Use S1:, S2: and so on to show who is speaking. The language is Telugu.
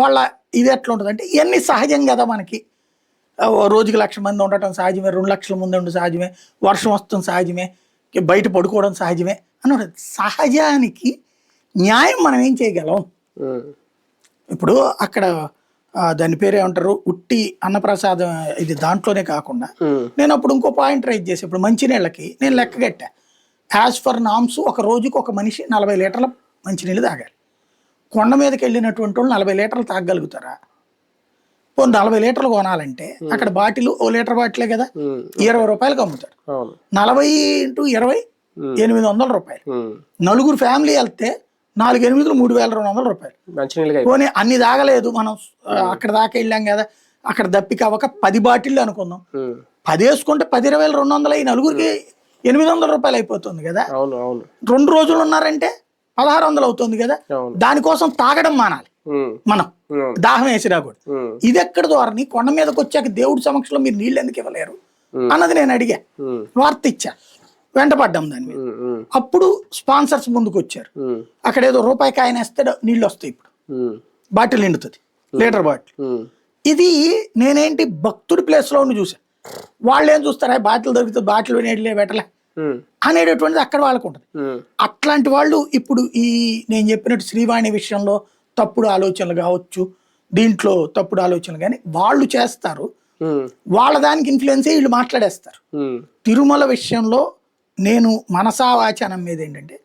S1: వాళ్ళ ఇది ఎట్లా ఉంటుంది అంటే ఇవన్నీ సహజం కదా మనకి. రోజుకి లక్ష మంది ఉండటం సహజమే రెండు లక్షల మంది ఉండడం సహజమే వర్షం వస్తుంది సహజమే బయట పడుకోవడం సహజమే అని ఉంటుంది. సహజానికి న్యాయం మనం ఏం చేయగలం? ఇప్పుడు అక్కడ దాని పేరు ఏమంటారు? ఉట్టి అన్నప్రసాదం ఇది దాంట్లోనే కాకుండా నేను అప్పుడు ఇంకో పాయింట్ రైజ్ చేసి ఇప్పుడు మంచినీళ్ళకి నేను లెక్క కట్టా యాజ్ ఫర్ నామ్స్ ఒక రోజుకి ఒక మనిషి నలభై లీటర్ల మంచినీళ్ళు తాగాలి. కొండ మీదకి వెళ్ళినటువంటి వాళ్ళు నలభై లీటర్లు తాగలుగుతారా పోనీ నలభై లీటర్లు కొనాలంటే అక్కడ బాటిల్ ఓ లీటర్ బాటిలే కదా? ఇరవై రూపాయలకు అమ్ముతారు. నలభై ఇంటూ ఇరవై ఎనిమిది వందల రూపాయలు. నలుగురు ఫ్యామిలీ వెళ్తే నాలుగు ఎనిమిదిలు మూడు వేల రెండు వందల రూపాయలు. పోనీ అన్ని తాగలేదు మనం అక్కడ దాకా వెళ్ళాం కదా అక్కడ దప్పిక అవ్వక పది బాటిళ్ళు అనుకుందాం. పది వేసుకుంటే పది ఇరవై వేల రెండు వందలు ఈ నలుగురికి ఎనిమిది వందల రూపాయలు అయిపోతుంది కదా? రెండు రోజులు ఉన్నారంటే పదహారు వందలు అవుతుంది కదా? దానికోసం తాగడం మానాలి. మనం. దాహం వేసినా కూడా. ఇది ఎక్కడ ధోరణి కొండ మీదకి వచ్చాక దేవుడి సమక్షంలో మీరు నీళ్ళు ఎందుకు ఇవ్వలేరు. అన్నది నేను అడిగా. వార్త ఇచ్చా. వెంటపడ్డాం దాని మీద. అప్పుడు స్పాన్సర్స్ ముందుకు వచ్చారు. అక్కడ ఏదో రూపాయి కాయన వేస్తే నీళ్ళు వస్తాయి ఇప్పుడు. బాటిల్ నిండుతుంది. Litre bottle. ఇది నేనేంటి భక్తుడి ప్లేస్లో ఉండి చూసా వాళ్ళు ఏం చూస్తారా బాటిల్ దొరుకుతుంది బాటిల్ నీళ్ళే పెట్టలే. అనేటటువంటిది అక్కడ వాళ్ళకు ఉంటుంది అట్లాంటి వాళ్ళు ఇప్పుడు ఈ నేను చెప్పినట్టు శ్రీవాణి విషయంలో తప్పుడు ఆలోచనలు కావచ్చు దీంట్లో తప్పుడు ఆలోచనలు కానీ వాళ్ళు చేస్తారు. వాళ్ళ దానికి ఇన్ఫ్లుయెన్స్ వీళ్ళు మాట్లాడేస్తారు. తిరుమల విషయంలో నేను మనసా వాచానం మీద ఏంటంటే